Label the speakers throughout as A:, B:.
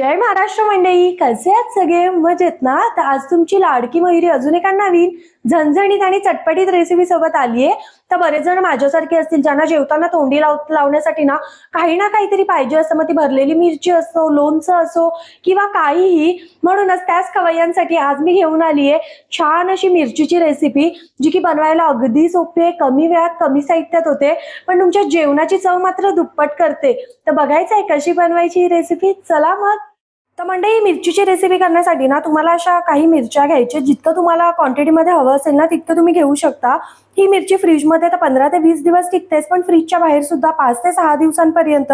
A: जय महाराष्ट्र मंडळी. कसे आहात सगळे? मजेत ना? तर आज तुमची लाडकी मयुरी अजून एका नवीन झणझणीत आणि चटपटीत रेसिपी सोबत आली आहे तर बरेच जण माझ्यासारखे असतील ज्यांना जेवताना तोंडी लाव लावण्यासाठी ना काही ना काहीतरी पाहिजे असं मग ती भरलेली मिरची असो लोणचं असो किंवा काहीही. म्हणूनच त्याच कवयांसाठी आज मी घेऊन आली आहे छान अशी मिरचीची रेसिपी जी की बनवायला अगदी सोपी आहे कमी वेळात कमी साहित्यात होते. पण तुमच्या जेवणाची चव मात्र दुप्पट करते. तर बघायचं आहे कशी बनवायची ही रेसिपी चला मग. तर मंडळी मिरचीची रेसिपी करण्यासाठी ना तुम्हाला अशा काही मिरच्या घ्यायच्या. जितकं तुम्हाला क्वांटिटीमध्ये हवं असेल ना तितकं तुम्ही घेऊ शकता. ही मिरची फ्रीजमध्ये तर पंधरा ते वीस दिवस टिकतेच पण फ्रीजच्या बाहेर सुद्धा पाच ते सहा दिवसांपर्यंत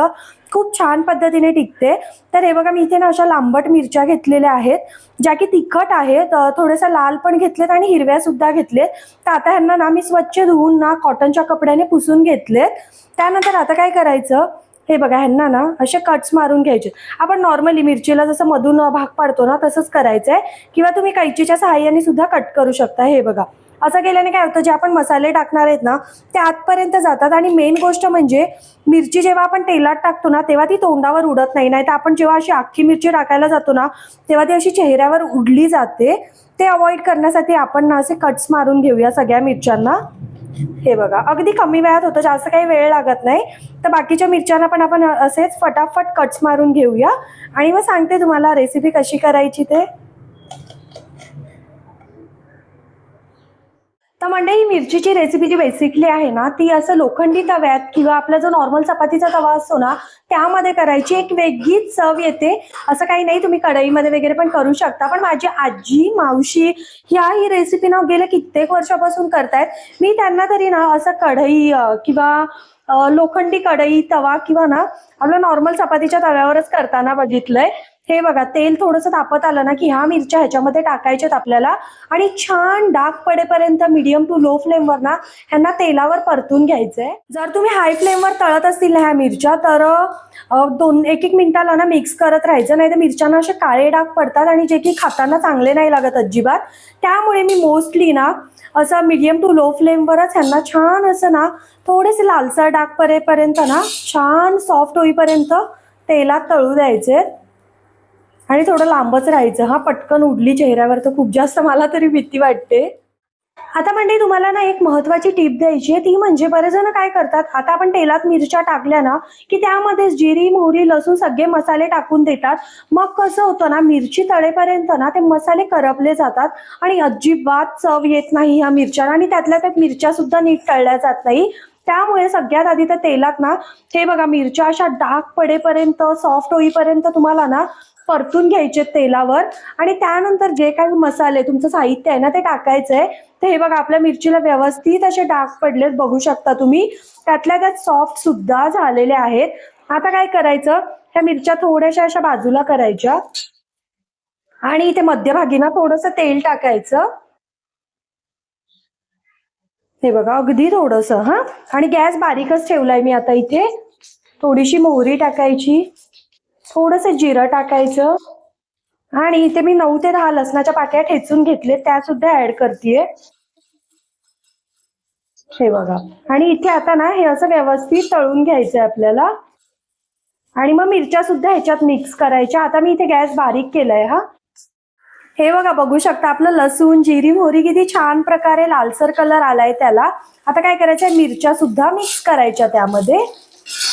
A: खूप छान पद्धतीने टिकते. तर हे बघा मी इथे ना अशा लांबट मिरच्या घेतलेल्या आहेत ज्या की तिखट आहेत अं, लाल पण घेतलेत आणि हिरव्या सुद्धा घेतलेत. तर आता ह्यांना ना मी स्वच्छ धुवून ना कॉटनच्या कपड्याने पुसून घेतलेत. त्यानंतर आता काय करायचं? हे बघा ह्यांना ना असे कट्स मारून घ्यायचे. आपण नॉर्मली मिरचीला जसं मधून भाग पाडतो ना तसंच करायचं आहे किंवा तुम्ही कैचीच्या सहाय्याने सुद्धा कट करू शकता हे बघा. असं केल्याने काय होतं जे आपण मसाले टाकणार आहेत ना ते आतपर्यंत जातात. आणि मेन गोष्ट म्हणजे मिरची जेव्हा आपण तेलात टाकतो ना तेव्हा ती तोंडावर उडत नाही. नाही तर आपण जेव्हा अशी अख्खी मिरची टाकायला जातो ना तेव्हा ती अशी चेहऱ्यावर उडली जाते. ते अवॉइड करण्यासाठी आपण ना असे कट्स मारून घेऊया सगळ्या मिरच्यांना. हे बघा अगदी कमी वेळात होतं जास्त काही वेळ लागत नाही. तर बाकीच्या मिरच्यांना पण आपण असेच फटाफट कट्स मारून घेऊया. आणि मग सांगते तुम्हाला रेसिपी कशी करायची ते. तर मंडळी मिरचीची रेसिपी जी बेसिकली आहे ना ती असं लोखंडी तव्यात किंवा आपला जो नॉर्मल चपातीचा तवा असतो ना त्यामध्ये करायची एक वेगळीच चव येते. असं काही नाही तुम्ही कढईमध्ये वगैरे पण करू शकता. पण माझी आजी मावशी ह्या ही रेसिपी ना गेल्या कित्येक वर्षापासून करतायत. मी त्यांना तरी ना असं कढई किंवा लोखंडी कढई तवा किंवा ना आपलं नॉर्मल चपातीच्या तव्यावरच करताना बघितलंय. हे बघा तेल थोडंसं तापत आलं ना की ह्या मिरच्या ह्याच्यामध्ये टाकायच्यात आपल्याला. आणि छान डाग पडेपर्यंत मिडियम टू लो फ्लेमवर ना ह्यांना तेलावर परतून घ्यायचंय. जर तुम्ही हाय फ्लेमवर तळत असतील ना ह्या मिरच्या तर दोन एक एक मिनिटाला ना मिक्स करत राहायचं. नाही तर मिरच्यांना असे काळे डाग पडतात आणि जे की खाताना चांगले नाही लागत अजिबात. त्यामुळे मी मोस्टली ना असं मीडियम टू लो फ्लेमवरच ह्यांना छान असं ना थोडेसे लालसर डाग पडेपर्यंत ना छान सॉफ्ट होईपर्यंत तेलात तळू द्यायचे आणि थोडं लांबच राहायचं. हा पटकन उडली चेहऱ्यावर तर खूप जास्त मला तरी भीती वाटते. आता म्हणजे तुम्हाला ना एक महत्वाची टीप द्यायची आहे. ती म्हणजे बरेच जण काय करतात आता आपण तेलात मिरच्या टाकल्या ना की त्यामध्ये जिरी मोहरी लसूण सगळे मसाले टाकून देतात. मग कसं होतं ना मिरची तळेपर्यंत ना ते मसाले करपले जातात आणि अजिबात चव येत नाही ह्या मिरच्या आणि त्यातल्या त्यात मिरच्या सुद्धा नीट तळल्या जात नाही. त्यामुळे सगळ्यात आधी तर तेलात ना हे बघा मिरच्या अशा डाग पडेपर्यंत सॉफ्ट होईपर्यंत तुम्हाला ना परतून घ्यायचे तेलावर. आणि त्यानंतर जे काही मसाले तुमचं साहित्य आहे ना ते टाकायचंय. तर हे बघा आपल्या मिरचीला व्यवस्थित असे डाग पडलेत बघू शकता तुम्ही. त्यातल्या त्यात सॉफ्ट सुद्धा झालेले आहेत. आता काय करायचं? ह्या मिरच्या थोड्याशा अशा बाजूला करायच्या. आणि इथे मध्यभागी ना थोडंसं तेल टाकायचं. हे बघा अगदी थोडस हा. आणि गॅस बारीकच ठेवलाय मी आता इथे. थोडीशी मोहरी टाकायची थोडस जिरं टाकायचं. आणि इथे मी नऊ ते दहा लसणाच्या पाकळ्या ठेचून घेतले त्या सुद्धा ऍड करतेय. हे बघा. आणि इथे आता ना हे असं व्यवस्थित तळून घ्यायचंय आपल्याला. आणि मग मिरच्या सुद्धा ह्याच्यात मिक्स करायच्या. आता मी इथे गॅस बारीक केलाय हा. हे बघा बघू शकता आपलं लसूण जिरी मोहरी किती छान प्रकारे लालसर कलर आलाय त्याला. आता काय करायचंय? मिरच्या सुद्धा मिक्स करायच्या त्यामध्ये.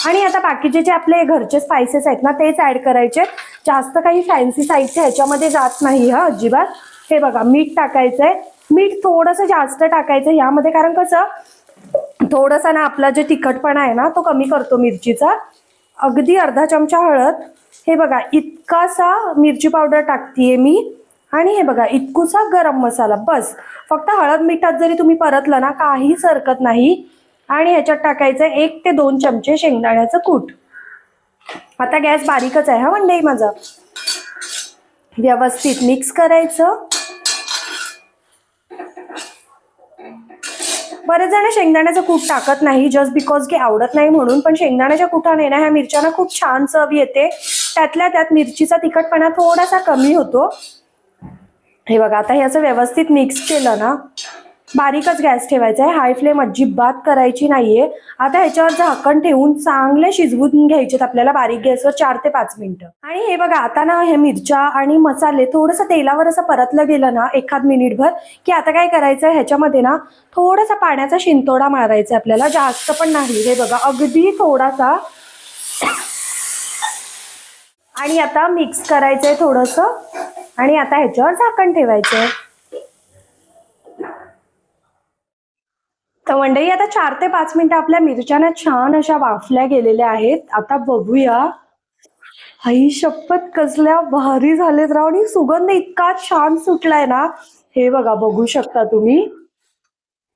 A: आणि आता बाकीचे जे आपले घरचे स्पायसेस आहेत ना तेच ऍड करायचे जास्त काही फॅन्सी साहित्य ह्याच्यामध्ये जात नाही हा अजिबात. हे बघा मीठ टाकायचंय. मीठ थोडंसं जास्त टाकायचं यामध्ये कारण कसं? थोडासा ना आपला जे तिखटपणा आहे ना तो कमी करतो मिरचीचा. अगदी अर्धा चमचा हळद. हे बघा इतकासा मिरची पावडर टाकतीये मी. आणि हे बघा इतकुसा गरम मसाला बस. फक्त हळद मिठात जरी तुम्ही परतलं ना काहीच हरकत नाही. आणि ह्याच्यात टाकायचं एक ते दोन चमचे शेंगदाण्याचं कूट. आता गॅस बारीकच आहे हा मंडई माझा. व्यवस्थित मिक्स करायचं. बरेच जण शेंगदाण्याचं कूट टाकत नाही जस्ट बिकॉज की आवडत नाही म्हणून. पण शेंगदाण्याच्या कुटाने ना ह्या मिरच्यांना खूप छान चव येते. त्यातल्या त्यात मिरचीचा तिखटपणा थोडासा कमी होतो. हे बघा आता हे असं व्यवस्थित मिक्स केलं ना बारीकच गॅस ठेवायचा आहे. हाय फ्लेम अजिबात करायची नाहीये. आता ह्याच्यावर झाकण ठेवून चांगले शिजवून घ्यायचेत आपल्याला बारीक गॅसवर चार ते पाच मिनिटं. आणि हे बघा आता ना हे मिरच्या आणि मसाले थोडंसं तेलावर असं परतलं गेलं ना एखाद मिनिटभर की आता काय करायचं ह्याच्यामध्ये ना थोडासा पाण्याचा शिंतोडा मारायचा आपल्याला. जास्त पण नाही. हे बघा अगदी थोडासा. आणि आता मिक्स करायचंय थोडंसं. आणि आता ह्याच्यावर झाकण ठेवायचं तर मंडळी आता चार ते पाच मिनिटं आपल्या मिरच्या ना छान अशा वाफल्या गेलेल्या आहेत. आता बघूया. आई शपथ कसल्या भारी झालेत राव. आणि सुगंध इतका छान सुटलाय ना. हे बघा बघू शकता तुम्ही.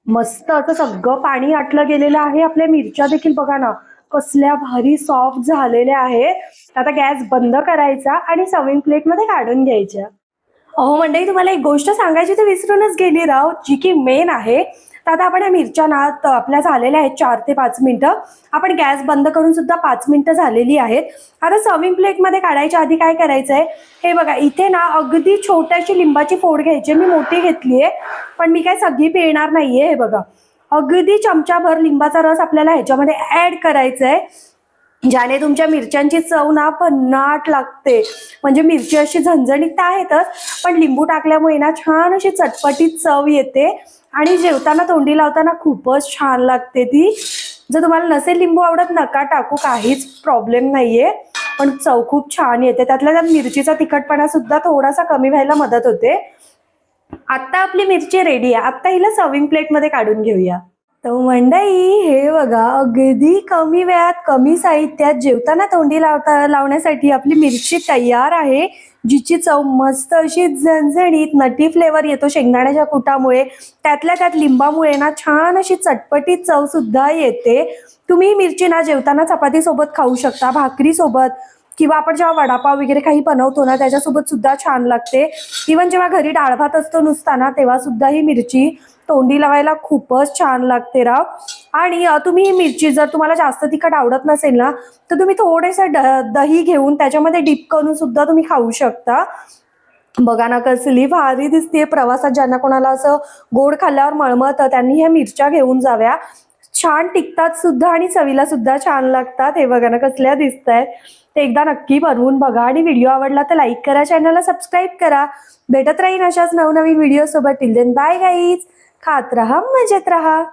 A: मस्त असं सगळं पाणी आटलं गेलेलं आहे. आपल्या मिरच्या देखील बघा ना. कसल्या भारी सॉफ्ट झालेल्या आहेत. आता गॅस बंद करायचा आणि सर्विंग प्लेटमध्ये काढून घ्यायच्या. अहो मंडळी तुम्हाला एक गोष्ट सांगायची तर विसरूनच गेली राव जी की मेन आहे. तर आता आपण या मिरच्या ना आपल्या झालेल्या आहेत चार ते पाच मिनिटं. आपण गॅस बंद करून सुद्धा पाच मिनिटं झालेली आहेत. आता सर्विंग प्लेटमध्ये काढायच्या आधी काय करायचं आहे हे बघा इथे ना अगदी छोट्याशी लिंबाची फोड घ्यायची मी मोठी घेतली आहे पण मी काय सगळी पिळणार नाहीये हे बघा. अगदी चमचाभर लिंबाचा रस आपल्याला ह्याच्यामध्ये ऍड करायचा आहे ज्याने तुमच्या मिरच्यांची चव ना भन्नाट लागते. म्हणजे मिरची अशी झणझणीत तर आहेतच पण लिंबू टाकल्यामुळे ना छान अशी चटपटीत चव येते आणि जेवताना तोंडी लावताना खूपच छान लागते ती. जर तुम्हाला नसेल लिंबू आवडत नका टाकू काहीच प्रॉब्लेम नाहीये. पण चव खूप छान येते. त्यातल्या त्यात मिरचीचा तिखटपणा सुद्धा थोडासा कमी व्हायला मदत होते. आता आपली मिरची रेडी आहे. आता हिला सर्विंग प्लेटमध्ये काढून घेऊया. तर मंडई हे बघा अगदी कमी वेळात कमी साहित्यात जेवताना तोंडी लावता लावण्यासाठी आपली मिरची तयार आहे जिची चव मस्त अशी झणझणीत नटी फ्लेवर येतो शेंगदाण्याच्या कुटामुळे. त्यातल्या त्यात लिंबामुळे ना छान अशी चटपटीत चव सुद्धा येते. तुम्ही मिरची ना जेवताना चपाती सोबत खाऊ शकता भाकरी सोबत किंवा आपण जेव्हा वडापाव वगैरे काही बनवतो ना त्याच्यासोबत सुद्धा छान लागते. इवन जेव्हा घरी डाळ भात असतो नुसता ना तेव्हा सुद्धा ही मिरची तोंडी लावायला खूपच छान लागते राव. आणि तुम्ही ही मिरची जर तुम्हाला जास्त तिखट आवडत नसेल ना तर तुम्ही थोडेसे दही घेऊन त्याच्यामध्ये डिप करून सुद्धा तुम्ही खाऊ शकता. बघा ना कसली भारी दिसते प्रवासात ज्यांना कोणाला असं गोड खाल्ल्यावर मळमळतं त्यांनी ह्या मिरच्या घेऊन जाव्या. छान टिकतात सुद्धा आणि चवीला सुद्धा छान लागतात. हे बघा ना कसल्या दिसत आहेत ते एकदा नक्की बनवून बघा आणि व्हिडिओ आवडला तर लाईक करा चॅनलला सबस्क्राईब करा. भेटत राहीन अशाच नवनवीन व्हिडिओ सोबत. टिल देन बाय गाईज खात राहा मजेत राहा.